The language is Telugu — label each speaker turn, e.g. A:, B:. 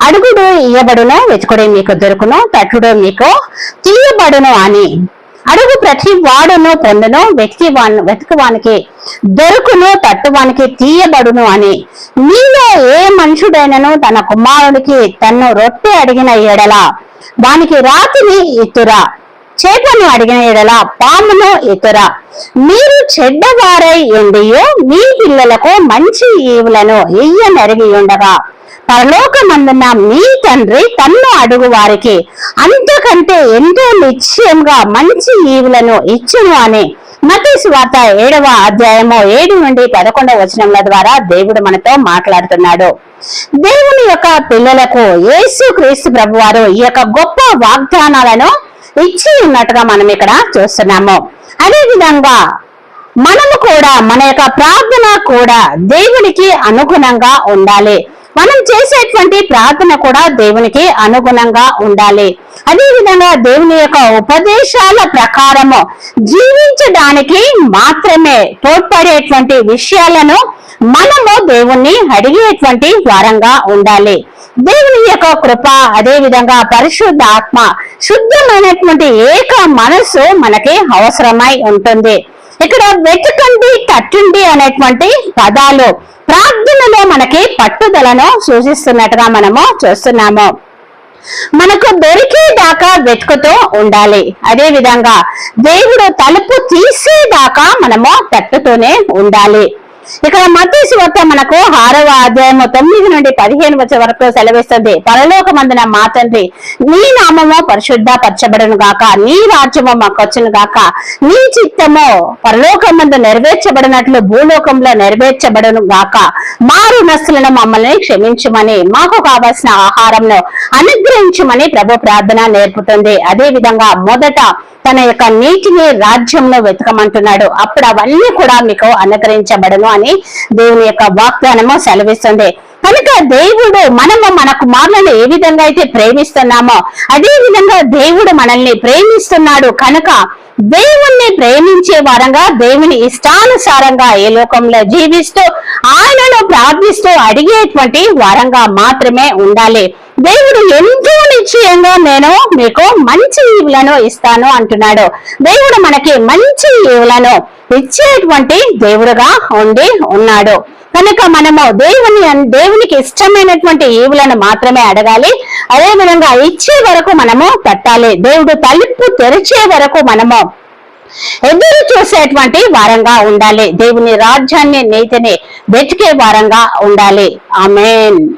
A: అడుగుడు ఇయ్యబడును వెతుకుడు మీకు దొరుకును తట్టుడు మీకు తీయబడును అని. అడుగు ప్రతి వాడును పొందును వ్యక్తి వెతుకువానికి దొరుకును తట్టువానికి తీయబడును అని. మీలో ఏ మనుషుడైనను తన కుమారుడికి తన్ను రొట్టె అడిగిన ఎడల వానికి రాతిని ఇతురా చేపను అడిగిన ఎడల పామును ఇతురా మీరు చెడ్డవారై ఉండియో మీ పిల్లలకు మంచి ఈవులను ఇయ్యనరిగి ఉండగా. పరలోకమందున్న మీ తండ్రి తన్ను అడుగు వారికి అంతకంటే ఎంతో నిశ్చయంగా మంచి ఈవులను ఇచ్చును అని. మతీసు వార్త ఏడవ అధ్యాయము ఏడు నుండి పదకొండవ వచనముల ద్వారా దేవుడు మనతో మాట్లాడుతున్నాడు. దేవుని యొక్క పిల్లలకు యేసు క్రీస్తు ప్రభువారు ఈ యొక్క గొప్ప వాగ్దానాలను ఇచ్చి ఉన్నట్టుగా మనం ఇక్కడ చూస్తున్నాము. అదే విధంగా మనము కూడా మన యొక్క ప్రార్థన కూడా దేవునికి అనుగుణంగా ఉండాలి. మనం చేసేటువంటి ప్రార్థన కూడా దేవునికి అనుగుణంగా ఉండాలి. అదే విధంగా దేవుని యొక్క ఉపదేశాల ప్రకారము జీవించడానికి మాత్రమే తోడ్పడేటువంటి విషయాలను మనము దేవుణ్ణి అడిగేటువంటి వారంగా ఉండాలి. దేవుని యొక్క కృప అదే విధంగా పరిశుద్ధ ఆత్మ శుద్ధమైనటువంటి ఏక మనస్సు మనకి అవసరమై ఉంటుంది. ఇక్కడ వెతకండి తట్టుండి అనేటువంటి పదాలు ప్రార్థనలో మనకి పట్టుదలను సూచిస్తున్నట్టుగా మనము చూస్తున్నాము. మనకు దొరికేదాకా వెతుకుతూ ఉండాలి. అదే విధంగా దేవుడు తలుపు తీసేదాకా మనము తట్టుతూనే ఉండాలి. ఇక్కడ మతేసి వద్ద మనకు ఆరవ అధ్యాయము తొమ్మిది నుండి పదిహేను వచ్చే వరకు సెలవిస్తుంది. పరలోకమందున మా తండ్రి నీ నామము పరిశుద్ధ పరచబడను గాక నీ రాజ్యము మాకొచ్చును గాక. నీ చిత్తము పరలోకమందు నెరవేర్చబడినట్లు భూలోకంలో నెరవేర్చబడను గాక. మారు రుణస్తులను మమ్మల్ని క్షమించమని మాకు కావాల్సిన ఆహారంను అనుగ్రహించమని ప్రభు ప్రార్థన నేర్పుతుంది. అదే విధంగా మొదట తన యొక్క నీటిని రాజ్యంలో వెతకమంటున్నాడు. అప్పుడు అవన్నీ కూడా మీకు అనుగ్రహించబడను. అని దేవుని యొక్క వాగ్దానము సెలవిస్తుంది. కనుక దేవుడు మనము మన కుమారులను ఏ విధంగా అయితే ప్రేమిస్తున్నామో అదే విధంగా దేవుడు మనల్ని ప్రేమిస్తున్నాడు. కనుక దేవుణ్ణి ప్రేమించే వారంగా దేవుని ఇష్టానుసారంగా ఏ లోకంలో జీవిస్తూ ఆయనను ప్రార్థిస్తూ అడిగేటువంటి వారంగా మాత్రమే ఉండాలి. దేవుడు ఎంతో నిశ్చయంగా నేను మీకు మంచి ఈవులను ఇస్తాను అంటున్నాడు. దేవుడు మనకి మంచి ఈవులను ఇచ్చేటువంటి దేవుడుగా ఉండి ఉన్నాడు. కనుక మనము దేవుని దేవునికి ఇష్టమైనటువంటి ఈవులను మాత్రమే అడగాలి. అదే విధంగా ఇచ్చే వరకు మనము తట్టాలి దేవుడు తలుపు తెరిచే వరకు మనము ఎదురు చూసేటువంటి వారంగా ఉండాలి. దేవుని రాజ్యాన్ని నీతిని వెతికే వారంగా ఉండాలి. ఆమెన్.